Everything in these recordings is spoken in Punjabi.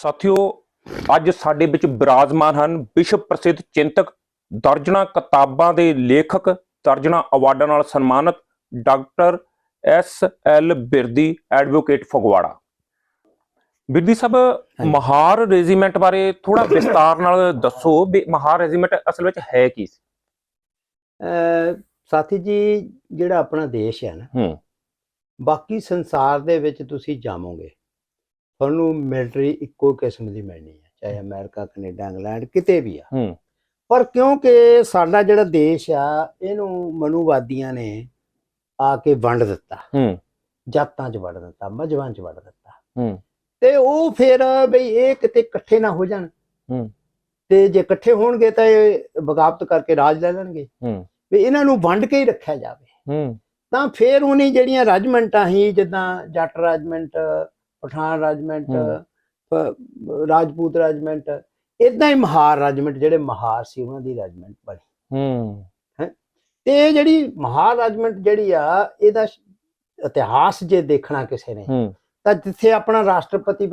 ਸਾਥੀਓ ਅੱਜ ਸਾਡੇ ਵਿੱਚ ਬਿਰਾਜਮਾਨ ਹਨ ਵਿਸ਼ਵ ਪ੍ਰਸਿੱਧ ਚਿੰਤਕ ਦਰਜਨਾ ਕਿਤਾਬਾਂ ਦੇ ਲੇਖਕ ਦਰਜਨਾ ਅਵਾਰਡਾਂ ਨਾਲ ਸਨਮਾਨਿਤ doctor S L Birdi advocate Phagwara. Birdi ਸਾਹਿਬ ਮਹਾਰ ਰੈਜੀਮੈਂਟ ਬਾਰੇ ਥੋੜਾ ਵਿਸਤਾਰ ਨਾਲ ਦੱਸੋ ਵੀ ਮਹਾਰ ਰੈਜੀਮੈਂਟ ਅਸਲ ਵਿੱਚ ਹੈ ਕੀ ਸੀ? ਸਾਥੀ ਜੀ ਜਿਹੜਾ ਆਪਣਾ ਦੇਸ਼ ਹੈ ਨਾ ਹੂੰ। ਬਾਕੀ ਸੰਸਾਰ ਦੇ ਵਿੱਚ ਤੁਸੀਂ ਜਾਵੋਗੇ ਤੁਹਾਨੂੰ ਮਿਲਟਰੀ ਇੱਕੋ ਕਿਸਮ ਦੀ ਮਿਲਣੀ ਹੈ ਚਾਹੇ ਅਮਰੀਕਾ ਕੈਨੇਡਾ ਇੰਗਲੈਂਡ ਕਿਤੇ ਵੀ ਆ। ਹੂੰ। ਪਰ ਕਿਉਂਕਿ ਸਾਡਾ ਜਿਹੜਾ ਦੇਸ਼ ਆ ਇਹਨੂੰ ਮਨੂਵਾਦੀਆਂ ਨੇ ਆ ਕੇ ਵੰਡ ਦਿੱਤਾ। ਹੂੰ। ਜਾਤਾਂ 'ਚ ਵੰਡ ਦਿੱਤਾ ਮਜਬਾਂ 'ਚ ਵੰਡ ਦਿੱਤਾ। ਹੂੰ। ਤੇ ਉਹ ਫਿਰ ਬਈ ਇਹ ਕਿਤੇ ਇਕੱਠੇ ਨਾ ਹੋ ਜਾਣ। ਹੂੰ। ਤੇ ਜੇ ਇਕੱਠੇ ਹੋਣਗੇ ਤਾਂ ਇਹ ਬਗਾਵਤ ਕਰਕੇ ਰਾਜ ਲੈ ਲੈਣਗੇ। ਹੂੰ। ਵੀ ਇਹਨਾਂ ਨੂੰ ਵੰਡ ਕੇ ਹੀ ਰੱਖਿਆ ਜਾਵੇ। ਹੂੰ। ਤਾਂ ਫਿਰ ਉਹਨੀ ਜਿਹੜੀਆਂ ਰਾਜਮੈਂਟਾਂ ਸੀ ਜਿੱਦਾਂ ਜੱਟ ਰਾਜਮੈਂਟ ਪਠਾਨ ਰਾਜਮੈਂਟ ਰਾਜਪੂਤ ਰਾਜਮੈਂਟ ਇਦਾਂ ਹੀ ਮਹਾਰ ਰਾਜਮੈਂਟ ਜਿਹੜੇ ਮਹਾਰ ਸੀ ਉਹਨਾਂ ਦੀ ਰਾਜਮੈਂਟ ਬਣੀ। ਹੂੰ। ਤੇ ਜਿਹੜੀ ਮਹਾਰ ਰਾਜਮੈਂਟ ਜਿਹੜੀ ਆ ਇਹਦਾ ਇਤਿਹਾਸ ਜੇ ਦੇਖਣਾ ਕਿਸੇ ਨੇ ਤਾਂ ਜਿੱਥੇ ਆਪਣਾ ਰਾਸ਼ਟਰਪਤੀ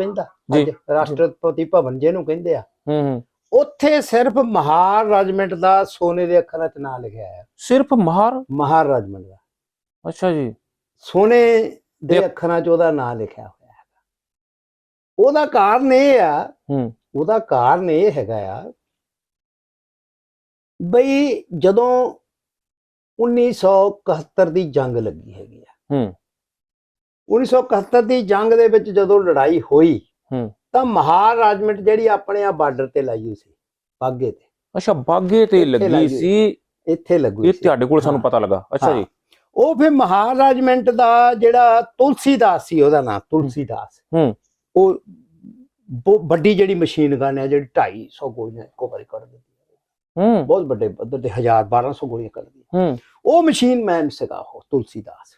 ਅੱਜ ਰਾਸ਼ਟਰਪਤੀ ਭਵਨ ਜਿਹਨੂੰ ਕਹਿੰਦੇ ਆ ਹੂੰ ਉੱਥੇ ਸਿਰਫ ਮਹਾਰ ਰਾਜਮੈਂਟ ਦਾ ਸੋਨੇ ਦੇ ਅੱਖਰਾਂ 'ਚ ਨਾਂ ਲਿਖਿਆ ਹੈ ਸਿਰਫ ਮਹਾਰ? ਮਹਾਰ ਰਾਜਮੈਂਟ ਦਾ। ਅੱਛਾ ਜੀ। ਸੋਨੇ ਦੇ ਅੱਖਰਾਂ 'ਚ ਉਹਦਾ ਨਾਂ ਲਿਖਿਆ ਉਹਦਾ ਕਾਰਨ ਇਹ ਆ ਹੂੰ। ਉਹਦਾ ਕਾਰਨ ਇਹ ਹੈਗਾ ਆ ਬਈ ਜਦੋਂ 1971 ਦੀ ਜੰਗ ਲੱਗੀ ਹੈਗੀ ਆ। ਹੂੰ। 1971 ਦੀ ਜੰਗ ਦੇ ਵਿੱਚ ਜਦੋਂ ਲੜਾਈ ਹੋਈ ਹੂੰ। ਤਾਂ ਮਹਾਰ ਰਾਜਮੈਂਟ ਜਿਹੜੀ ਆਪਣੇ ਆ ਬਾਰਡਰ ਤੇ ਲਾਈ ਹੋਈ ਸੀ ਬਾਗੇ ਤੇ। ਅੱਛਾ ਬਾਗੇ ਤੇ ਲੱਗੀ ਸੀ। ਇੱਥੇ ਲੱਗੂ ਇਹ ਤੁਹਾਡੇ ਕੋਲ ਸਾਨੂੰ। ਪਤਾ ਲੱਗਾ। ਅੱਛਾ। ਜੀ। ਉਹ ਫਿਰ ਮਹਾਰ ਰਾਜਮੈਂਟ ਦਾ ਜਿਹੜਾ ਤੁਲਸੀਦਾਸ ਸੀ ਉਹਦਾ ਨਾਮ ਤੁਲਸੀਦਾਸ। ਹੂੰ। ਉਹ ਵੱਡੀ ਜਿਹੜੀ ਮਸ਼ੀਨ ਗਨ ਹੈ ਜਿਹੜੀ 250 ਗੋਲੀਆਂ ਇੱਕੋ ਵਾਰੀ ਕੱਢ ਦਿੰਦੀ ਹੈ। ਹੂੰ। ਬਹੁਤ ਵੱਡੇ ਪੱਧਰ ਤੇ 1000 1200 ਗੋਲੀਆਂ ਕੱਢਦੀ ਹੈ। ਹੂੰ। ਉਹ ਮਸ਼ੀਨ ਮੈਨ ਸੀਗਾ ਉਹ ਤੁਲਸੀਦਾਸ।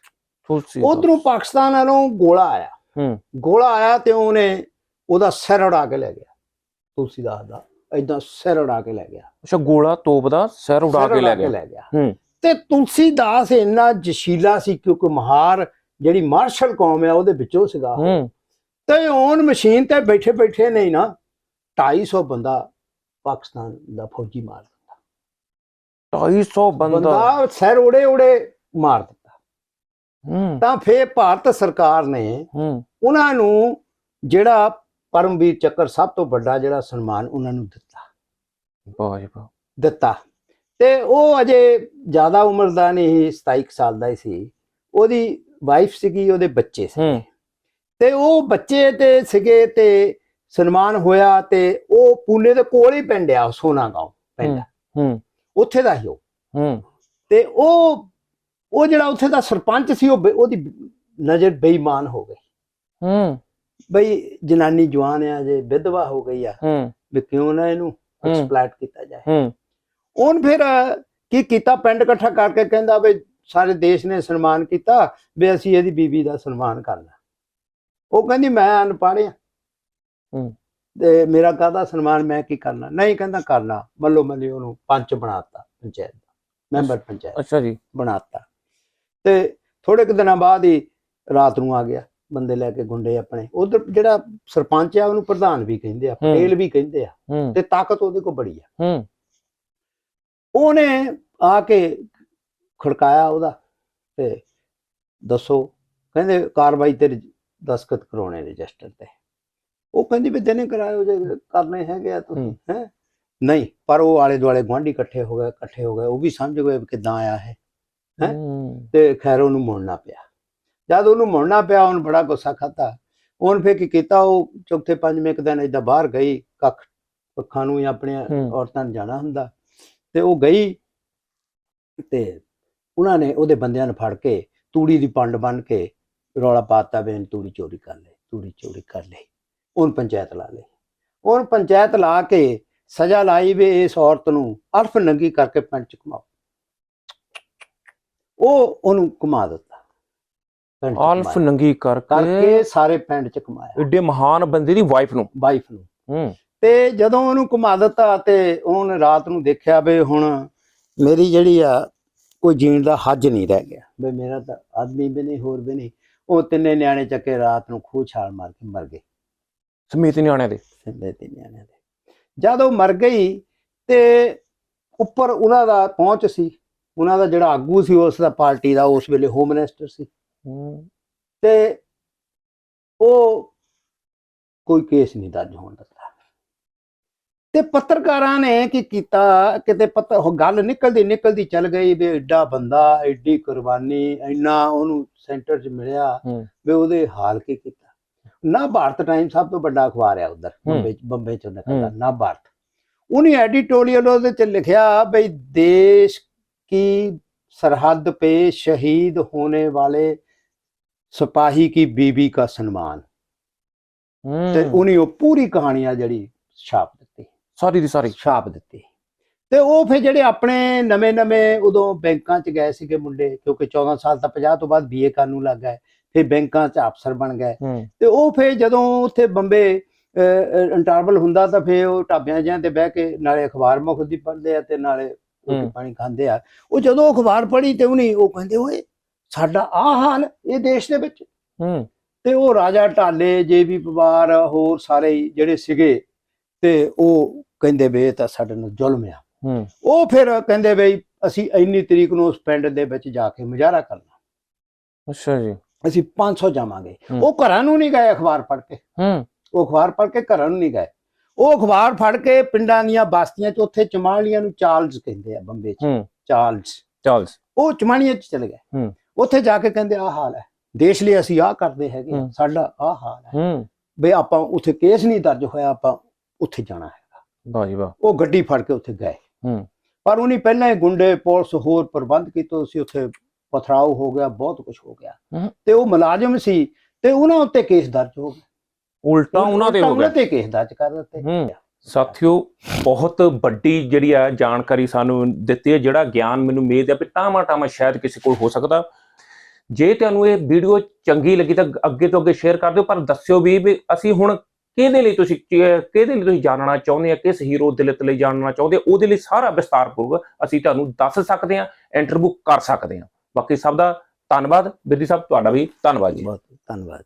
ਤੁਲਸੀ ਉਧਰੋਂ ਪਾਕਿਸਤਾਨ ਵੱਲੋਂ ਗੋਲਾ ਆਇਆ। ਹੂੰ। ਗੋਲਾ ਆਇਆ ਤੇ ਉਹਨੇ ਉਹਦਾ ਸਿਰ ਉਡਾ ਕੇ ਲੈ ਗਿਆ ਤੁਲਸੀਦਾਸ ਦਾ। ਏਦਾਂ ਸਿਰ ਉਡਾ ਕੇ ਲੈ ਗਿਆ। ਅੱਛਾ ਗੋਲਾ ਤੋਪ ਦਾ ਸਿਰ ਉਡਾ ਕੇ ਲੈ ਗਿਆ। ਲੈ ਗਿਆ। ਹੂੰ। ਤੇ ਤੁਲਸੀਦਾਸ ਇੰਨਾ ਜਸ਼ੀਲਾ ਸੀ ਕਿਉਂਕਿ ਮਹਾਰ ਜਿਹੜੀ ਮਾਰਸ਼ਲ ਕੌਮ ਹੈ ਉਹਦੇ ਵਿੱਚੋਂ ਸੀਗਾ। ਹੂੰ। ਤੇ ਔਨ ਮਸ਼ੀਨ ਤੇ ਬੈਠੇ ਬੈਠੇ ਨਹੀਂ ਨਾ 250 ਬੰਦਾ ਪਾਕਿਸਤਾਨ ਦਾ ਫੌਜੀ ਮਾਰ ਦਿੱਤਾ 250 ਬੰਦਾ। ਸਿਰ ਉੜੇ ਉੜੇ ਮਾਰ ਦਿੱਤਾ ਹੂੰ। ਤਾਂ ਫੇਰ ਭਾਰਤ ਸਰਕਾਰ ਨੇ ਹੂੰ। ਉਹਨਾਂ ਨੂੰ ਜਿਹੜਾ ਪਰਮਵੀਰ ਚੱਕਰ ਸਭ ਤੋਂ ਵੱਡਾ ਜਿਹੜਾ ਸਨਮਾਨ ਉਹਨਾਂ ਨੂੰ ਦਿੱਤਾ। ਦਿੱਤਾ। ਤੇ ਉਹ ਅਜੇ ਜ਼ਿਆਦਾ ਉਮਰ ਦਾ ਨਹੀਂ ਸੀ 27 ਕੁ ਸਾਲ ਦਾ ਹੀ ਸੀ। ਉਹਦੀ ਵਾਈਫ ਸੀਗੀ ਉਹਦੇ ਬੱਚੇ ਸੀ ਹੂੰ ਤੇ ਉਹ ਬੱਚੇ ਤੇ ਸੀਗੇ ਤੇ ਸਨਮਾਨ ਹੋਇਆ ਤੇ ਉਹ ਪੂਨੇ ਦੇ ਕੋਲ ਹੀ ਪਿੰਡ ਆ ਸੋਨਾਗਾঁव ਪਿੰਡ। ਹੂੰ ਉੱਥੇ ਦਾ ਹੀ ਉਹ। ਹੂੰ। ਤੇ ਉਹ ਉਹ ਜਿਹੜਾ ਉੱਥੇ ਦਾ ਸਰਪੰਚ ਸੀ ਉਹ ਉਹਦੀ ਨਜ਼ਰ ਬੇਈਮਾਨ ਹੋ ਗਈ। ਹੂੰ। ਬਈ ਜਨਾਨੀ ਜਵਾਨ ਆ ਜੇ ਵਿਧਵਾ ਹੋ ਗਈ ਆ ਹੂੰ। ਵੀ ਕਿਉਂ ਨਾ ਇਹਨੂੰ। ਐਕਸਪਲੋਇਟ ਕੀਤਾ ਜਾਏ। ਹੂੰ। ਉਹਨ ਫਿਰ ਕੀ ਕੀਤਾ ਪਿੰਡ ਇਕੱਠਾ ਕਰਕੇ ਕਹਿੰਦਾ ਵੀ ਸਾਰੇ ਦੇਸ਼ ਨੇ ਸਨਮਾਨ ਕੀਤਾ ਵੀ ਅਸੀਂ ਇਹਦੀ ਬੀਬੀ ਦਾ ਸਨਮਾਨ ਕਰਨਾ। ਉਹ ਕਹਿੰਦੀ ਮੈਂ ਅਨਪੜ੍ਹ ਆ ਹੂੰ। ਤੇ ਮੇਰਾ ਕਾਹਦਾ ਸਨਮਾਨ ਮੈਂ ਕੀ ਕਰਨਾ? ਨਹੀਂ ਕਹਿੰਦਾ ਕਰਨਾ। ਮੱਲੋ ਮੱਲੀ ਉਹਨੂੰ ਪੰਚ ਬਣਾਤਾ ਪੰਚਾਇਤ ਦਾ ਮੈਂਬਰ ਪੰਚਾਇਤ ਅੱਛਾ ਜੀ। ਬਣਾਤਾ ਤੇ ਥੋੜੇ ਕੁ ਦਿਨਾਂ ਬਾਅਦ ਹੀ ਰਾਤ ਨੂੰ ਆ ਗਿਆ ਬੰਦੇ ਲੈ ਕੇ ਗੁੰਡੇ ਆਪਣੇ। ਉਧਰ ਜਿਹੜਾ ਸਰਪੰਚ ਆ ਉਹਨੂੰ ਪ੍ਰਧਾਨ ਵੀ ਕਹਿੰਦੇ ਆ। ਪਟੇਲ ਵੀ ਕਹਿੰਦੇ ਆ। ਤੇ ਤਾਕਤ ਉਹਦੇ ਕੋਲ ਬੜੀ ਆ। ਹੂੰ। ਉਹਨੇ ਆ ਕੇ ਖੜਕਾਇਆ ਉਹਦਾ ਤੇ ਦੱਸੋ ਕਹਿੰਦੇ ਕਾਰਵਾਈ ਤੇ ਰਜ- ਦਸਖਤ ਕਰਾਉਣੇ ਰਜਿਸਟਰ ਤੇ ਉਹ ਕਹਿੰਦੀ ਵੀ ਦਿਨੇ ਕਰਾਇਓ ਜੇ ਕਰਨੇ ਹੈਗੇ ਆ ਤੁਸੀਂ ਹੂੰ। ਨਹੀਂ ਪਰ ਉਹ ਆਲੇ ਦੁਆਲੇ ਗੁਆਂਢੀ ਇਕੱਠੇ ਹੋ ਗਏ ਇਕੱਠੇ ਹੋ ਗਏ ਉਹ ਵੀ ਸਮਝ ਗਏ ਕਿੱਦਾਂ ਆਇਆ ਹੈ ਹੈਂ? ਤੇ ਖੈਰ ਉਹਨੂੰ ਮੁੜਨਾ ਪਿਆ ਜਦ ਉਹਨੂੰ ਮੁੜਨਾ ਪਿਆ ਉਹਨੂੰ ਬੜਾ ਗੁੱਸਾ ਖਾਤਾ ਉਹਨ ਫੇਰ ਕੀ ਕੀਤਾ ਉਹ ਚੌਥੇ ਪੰਜਵੇਂ ਕੁ ਦਿਨ ਏਦਾਂ ਬਾਹਰ ਗਈ ਕੱਖ ਪੱਖਾਂ ਨੂੰ ਜਾਂ ਆਪਣੀਆਂ ਹੂੰ। ਔਰਤਾਂ ਨੂੰ ਜਾਣਾ ਹੁੰਦਾ ਤੇ ਉਹ ਗਈ ਤੇ ਉਹਨਾਂ ਨੇ ਉਹਦੇ ਬੰਦਿਆਂ ਨੂੰ ਫੜ ਕੇ ਤੂੜੀ ਦੀ ਪੰਡ ਬੰਨ ਕੇ ਰੌਲਾ ਪਾਤਾ ਵੀ ਇਹਨੇ ਤੂੜੀ ਚੋਰੀ ਕਰ ਲਈ ਤੂੜੀ ਚੋਰੀ ਕਰ ਲਈ ਉਹਨ ਪੰਚਾਇਤ ਲਾ ਲਈ। ਉਹਨ ਪੰਚਾਇਤ ਲਾ ਕੇ ਸਜ਼ਾ ਲਾਈ ਵੀ ਇਸ ਔਰਤ ਨੂੰ ਅਰਫ ਨੰਗੀ ਕਰਕੇ ਪਿੰਡ ਚ ਘੁਮਾਓ। ਉਹ ਉਹਨੂੰ ਘੁਮਾ ਦਿੱਤਾ। ਘੁਮਾਇਆ। ਨੰਗੀ ਕਰਕੇ ਕਰਕੇ ਸਾਰੇ ਪਿੰਡ ਚ ਘੁਮਾਇਆ। ਏਡੇ ਮਹਾਨ ਬੰਦੇ ਦੀ ਵਾਈਫ ਨੂੰ। ਵਾਈਫ ਨੂੰ। ਹੂੰ। ਤੇ ਜਦੋਂ ਉਹਨੂੰ ਘੁਮਾ ਦਿੱਤਾ ਤੇ ਉਹਨੇ ਰਾਤ ਨੂੰ ਦੇਖਿਆ ਵੀ ਹੁਣ ਮੇਰੀ ਜਿਹੜੀ ਆ ਕੋਈ ਜੀਣ ਦਾ ਹੱਜ ਨਹੀਂ ਰਹਿ ਗਿਆ। ਵੀ ਮੇਰਾ ਤਾਂ ਆਦਮੀ ਵੀ ਨਹੀਂ ਹੋਰ ਵੀ ਨਹੀਂ। ਉਹ ਤਿੰਨੇ ਨਿਆਣੇ ਚੱਕੇ ਰਾਤ ਨੂੰ ਖੂਹ ਛਾਲ ਮਾਰ ਕੇ ਮਰ ਗਏ। ਸਮੇਤ ਨਿਆਣਿਆਂ ਦੇ। ਸਿੰਦੇ ਤੇ ਨਿਆਣਿਆਂ ਦੇ। ਜਦ ਉਹ ਮਰ ਗਈ ਤੇ ਉੱਪਰ ਉਹਨਾਂ ਦਾ ਪਹੁੰਚ ਸੀ। ਉਹਨਾਂ ਦਾ ਜਿਹੜਾ ਆਗੂ ਸੀ ਉਸ ਦਾ ਪਾਰਟੀ ਦਾ ਉਸ ਵੇਲੇ ਹੋਮ ਮਿਨਿਸਟਰ ਸੀ। ਤੇ ਉਹ ਕੋਈ ਕੇਸ ਨਹੀਂ ਦਰਜ ਹੋਣ ਦਿੱਤਾ। ਤੇ ਪੱਤਰਕਾਰਾਂ ਨੇ ਕੀ ਕੀਤਾ ਕਿਤੇ ਪੱਤਰ ਉਹ ਗੱਲ ਨਿਕਲਦੀ ਨਿਕਲਦੀ ਚੱਲ ਗਈ ਵੀ ਐਡਾ ਬੰਦਾ ਐਡੀ ਕੁਰਬਾਨੀ ਇੰਨਾ ਉਹਨੂੰ ਸੈਂਟਰ 'ਚ ਮਿਲਿਆ ਹੂੰ। ਵੀ ਉਹਦੇ ਹਾਲ ਕੀ ਕੀਤਾ ਨਾ ਭਾਰਤ ਟਾਈਮ ਸਭ ਤੋਂ ਵੱਡਾ ਅਖਬਾਰ ਹੈ ਉਧਰ ਹੂੰ। ਬੰਬੇ 'ਚ ਬੰਬੇ 'ਚ ਨਿਕਲਦਾ ਨਾ ਭਾਰਤ ਉਹਨੇ ਐਡੀਟੋਰੀਅਲ ਉਹਦੇ 'ਚ ਲਿਖਿਆ ਬਈ ਦੇਸ਼ ਕੀ सरहद पे शहीद होने वाले सिपाही की बीबी का सम्मान ਤੇ ਹੂੰ ਉਹਨੇ ਉਹ ਪੂਰੀ ਕਹਾਣੀ ਆ ਜਿਹੜੀ ਛਾਪ ਦਿੱਤੀ ਸਾਰੀ ਦੀ ਸਾਰੀ ਛਾਪ ਦਿੱਤੀ। ਤੇ ਉਹ ਫਿਰ ਜਿਹੜੇ ਆਪਣੇ ਨਵੇਂ ਨਵੇਂ ਉਦੋਂ ਬੈਂਕਾਂ 'ਚ ਗਏ ਸੀਗੇ ਮੁੰਡੇ ਕਿਉਂਕਿ 14 ਸਾਲ ਤਾਂ 50 ਤੋਂ ਬਾਅਦ ਬੀਏ ਕਰਨ ਨੂੰ ਲੱਗ ਗਏ ਫਿਰ ਬੈਂਕਾਂ 'ਚ ਅਫਸਰ ਬਣ ਗਏ। ਤੇ ਉਹ ਫਿਰ ਜਦੋਂ ਉੱਥੇ ਬੰਬੇ ਇੰਟਰਵਲ ਹੁੰਦਾ ਤਾਂ ਫਿਰ ਉਹ ਢਾਬਿਆਂ ਜਿਹਾਂ ਤੇ ਬਹਿ ਕੇ ਨਾਲੇ ਅਖਬਾਰ ਮੁਖਦੀ ਪੜ੍ਹਦੇ ਆ ਤੇ ਨਾਲੇ। ਪਾਣੀ ਖਾਂਦੇ ਆ। ਉਹ ਜਦੋਂ ਅਖਬਾਰ ਪੜ੍ਹੀ ਤੇ ਉਹਨੇ ਉਹ ਕਹਿੰਦੇ ਓਏ ਸਾਡਾ ਆਹ ਹਾਲ ਇਹ ਦੇਸ਼ ਦੇ ਵਿੱਚ? ਹੂੰ। ਤੇ ਉਹ ਰਾਜਾ ਢਾਲੇ ਜੇਬੀ ਪਵਾਰ ਹੋਰ ਸਾਰੇ ਜਿਹੜੇ ਸੀਗੇ ਤੇ ਉਹ ਕਹਿੰਦੇ ਵੇ ਇਹ ਤਾਂ ਸਾਡੇ ਨਾਲ ਜ਼ੁਲਮ ਆ। ਹੂੰ। ਉਹ ਫਿਰ ਕਹਿੰਦੇ ਬਈ ਅਸੀਂ ਇੰਨੀ ਤਰੀਕ ਨੂੰ ਉਸ ਪਿੰਡ ਦੇ ਵਿੱਚ ਜਾ ਕੇ ਮੁਜ਼ਾਹਰਾ ਕਰਨਾ। ਅੱਛਾ ਜੀ। ਅਸੀਂ 500 ਜਾਵਾਂਗੇ। ਉਹ ਘਰਾਂ ਨੂੰ ਨਹੀਂ ਗਏ ਅਖਬਾਰ ਪੜ੍ਹ ਕੇ। ਹੂੰ। ਉਹ ਅਖਬਾਰ ਪੜ੍ਹ ਕੇ ਘਰਾਂ ਨੂੰ ਨਹੀਂ ਗਏ। ਉਹ ਅਖਬਾਰ ਫੜ ਕੇ ਪਿੰਡਾਂ ਦੀਆਂ ਬਸਤੀਆਂ 'ਚ ਉੱਥੇ ਚਮਾਲੀਆਂ ਨੂੰ ਚਾਰਲਸ ਕਹਿੰਦੇ ਆ ਬੰਬੇ 'ਚ। ਚਾਰਲਸ। ਚਾਰਲਸ। ਉਹ ਚਮਾਲੀਆਂ 'ਚ ਚਲੇ ਗਏ। ਹੂੰ। ਉੱਥੇ ਜਾ ਕੇ ਕਹਿੰਦੇ ਆਹ ਹਾਲ ਹੈ। ਦੇਸ਼ ਲਈ ਅਸੀਂ ਆਹ ਕਰਦੇ ਹੈਗੇ ਆ। ਸਾਡਾ ਆਹ ਹਾਲ ਹੈ। ਹੂੰ। ਬਈ ਆਪਾਂ ਉੱਥੇ ਕੇਸ ਨਹੀਂ ਦਰਜ ਹੋਇਆ ਆਪਾਂ ਉੱਥੇ ਜਾਣਾ ਹੈ। ਵਾਹ ਜੀ ਵਾਹ। ਉਹ ਗੱਡੀ ਫੜ ਕੇ ਉੱਥੇ ਗਏ। ਹੂੰ। ਪਰ ਉਹਨੇ ਪਹਿਲਾਂ ਹੀ ਗੁੰਡੇ ਪੁਲਿਸ ਹੋਰ ਪ੍ਰਬੰਧ ਕੀਤੇ ਸੀ ਉੱਥੇ ਪਥਰਾਓ ਹੋ ਗਿਆ ਬਹੁਤ ਕੁਝ ਹੋ ਗਿਆ। ਤੇ ਉਹ ਮੁਲਾਜ਼ਮ ਸੀ ਤੇ ਉਹਨਾਂ ਉੱਤੇ ਕੇਸ ਦਰਜ ਹੋ ਗਿਆ। ਉਲਟਾ ਉਹਨਾਂ ਦੇ ਹੋ ਉਹਨਾਂ ਗਿਆ ਤੇ ਕੇਸ ਦਰਜ ਕਰ ਦਿੱਤੇ। ਹੂੰ। ਸਾਥੀਓ ਬਹੁਤ ਵੱਡੀ ਜਿਹੜੀ ਆ ਜਾਣਕਾਰੀ ਸਾਨੂੰ ਦਿੱਤੀ ਹੈ ਜਿਹੜਾ ਗਿਆਨ ਮੈਨੂੰ ਉਮੀਦ ਹੈ ਕਿ ਟਾਮਾ ਟਾਮਾ ਸ਼ਾਇਦ ਕਿਸੇ ਕੋਲ ਹੋ ਸਕਦਾ। ਜੇ ਤੁਹਾਨੂੰ ਇਹ ਵੀਡੀਓ ਚੰਗੀ ਲੱਗੀ ਤਾਂ ਅੱਗੇ ਤੋਂ ਅੱਗੇ ਸ਼ੇਅਰ ਕਰ ਦਿਓ ਪਰ ਦੱਸਿਓ ਵੀ ਅਸੀਂ ਹੁਣ ਕਿਹਦੇ ਲਈ ਤੁਸੀਂ ਕਿਹਦੇ ਲਈ ਤੁਸੀਂ ਜਾਣਨਾ ਚਾਹੁੰਦੇ ਆ, ਕਿਸ ਹੀਰੋ ਦੇ ਲਈ ਜਾਣਨਾ ਚਾਹੁੰਦੇ ਆ ਉਹਦੇ ਲਈ ਸਾਰਾ ਵਿਸਤਾਰਪੂਰਵਕ ਅਸੀਂ ਤੁਹਾਨੂੰ ਦੱਸ ਸਕਦੇ ਆ ਇੰਟਰਵਿਊ ਕਰ ਸਕਦੇ ਆ ਬਾਕੀ ਸਭ ਦਾ ਧੰਨਵਾਦ। ਬਿਰਦੀ ਸਾਹਿਬ, ਤੁਹਾਡਾ ਵੀ ਧੰਨਵਾਦ ਜੀ। ਬਹੁਤ ਧੰਨਵਾਦ